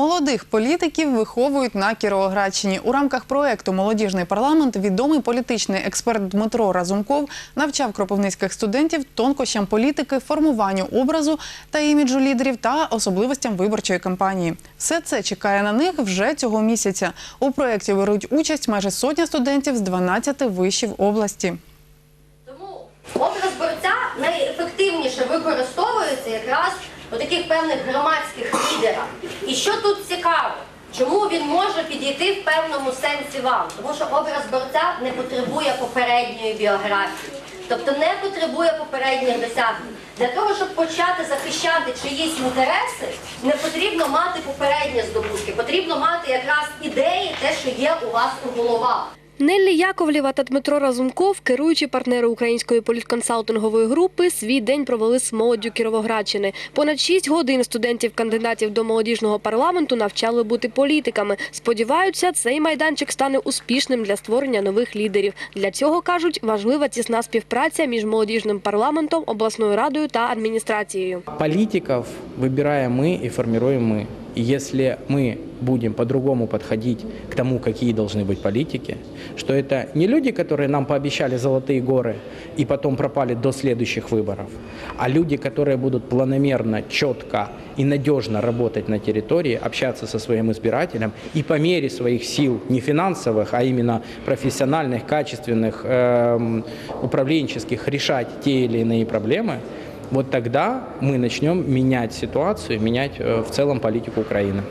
Молодих політиків виховують на Кіровоградщині. У рамках проекту Молодіжний парламент відомий політичний експерт Дмитро Разумков навчав кропивницьких студентів тонкощам політики, формуванню образу та іміджу лідерів та особливостям виборчої кампанії. Все це чекає на них вже цього місяця. У проєкті беруть участь майже сотня студентів з 12 вишів області. Тому образ борця найефективніше використовується якраз у таких певних громадських лідерах. І що тут цікаво? Чому він може підійти в певному сенсі вам? Тому що образ борця не потребує попередньої біографії, тобто не потребує попередніх досягнень. Для того, щоб почати захищати чиїсь інтереси, не потрібно мати попередні здобутки, потрібно мати якраз ідеї, те, що є у вас у головах. Неллі Яковлєва та Дмитро Разумков, керуючі партнери української політконсалтингової групи, свій день провели з молоддю Кіровоградщини. Понад шість годин студентів-кандидатів до молодіжного парламенту навчали бути політиками. Сподіваються, цей майданчик стане успішним для створення нових лідерів. Для цього кажуть, важлива тісна співпраця між молодіжним парламентом, обласною радою та адміністрацією. Политиков выбираем мы и формируем мы. И если мы будем по-другому подходить к тому, какие должны быть политики, что это не люди, которые нам пообещали золотые горы и потом пропали до следующих выборов, а люди, которые будут планомерно, четко и надежно работать на территории, общаться со своим избирателем и по мере своих сил, не финансовых, а именно профессиональных, качественных, эм, управленческих, решать те или иные проблемы, вот тогда мы начнем менять ситуацию, менять э, в целом политику Украины.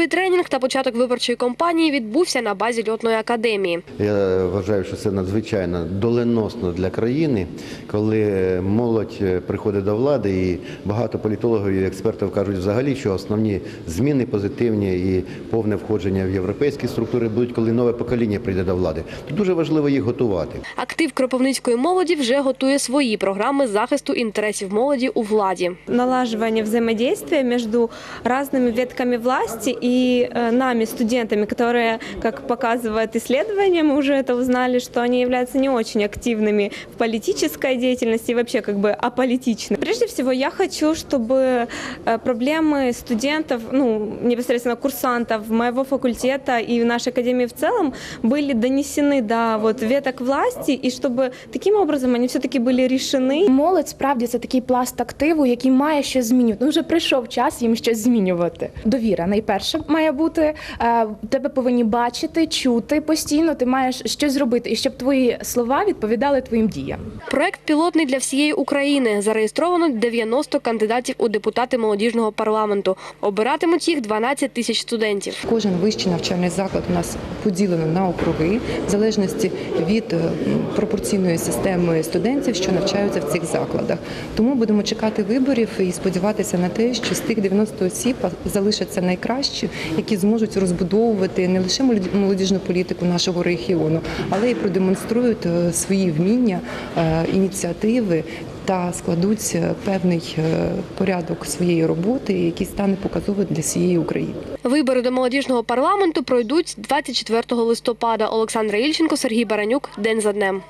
Стартовий тренінг та початок виборчої кампанії відбувся на базі льотної академії. Я вважаю, що це надзвичайно доленосно для країни, коли молодь е, приходить до влади, і багато політологів і експертів кажуть взагалі, що основні зміни позитивні і повне входження в європейські структури будуть, коли нове покоління прийде до влади. То дуже важливо їх готувати. Актив кропивницької молоді вже готує свої програми захисту інтересів молоді у владі. налаживание взаимодействия между разными ветками власти и э, нами, студентами, которые, как показывает исследование, мы уже это узнали, что они являются не очень активными в политической деятельности и вообще как бы аполитичны. Прежде всего, я хочу, чтобы э, проблемы студентов, ну, непосредственно курсантов моего факультета и в нашей академии в целом были донесены до вот веток власти, и чтобы таким образом они все-таки были решены. Молодь справді це такий пласт активу, який має щось змінювати. Ну вже прийшов час їм щось змінювати. Довіра найперше Має бути. Е, Тебе повинні бачити, чути постійно. Ти маєш щось зробити, і щоб твої слова відповідали твоїм діям. Проект пілотний для всієї України. Зареєстровано 90 кандидатів у депутати молодіжного парламенту. Обиратимуть їх 12 тисяч студентів. Кожен вищий навчальний заклад у нас поділено на округи в залежності від е, пропорційної системи студентів, що навчаються в цих закладах. Тому будемо чекати виборів і сподіватися на те, що з тих 90 осіб залишаться найкращі, які зможуть розбудовувати не лише молоді- молодіжну політику нашого регіону, але й продемонструють е, свої вміння, е, ініціативи. Та складуть е, певний порядок своєї роботи, який стане показовим для всієї України. Вибори до молодіжного парламенту пройдуть 24 листопада. Олександра Ільченко, Сергій Баранюк. День за днем.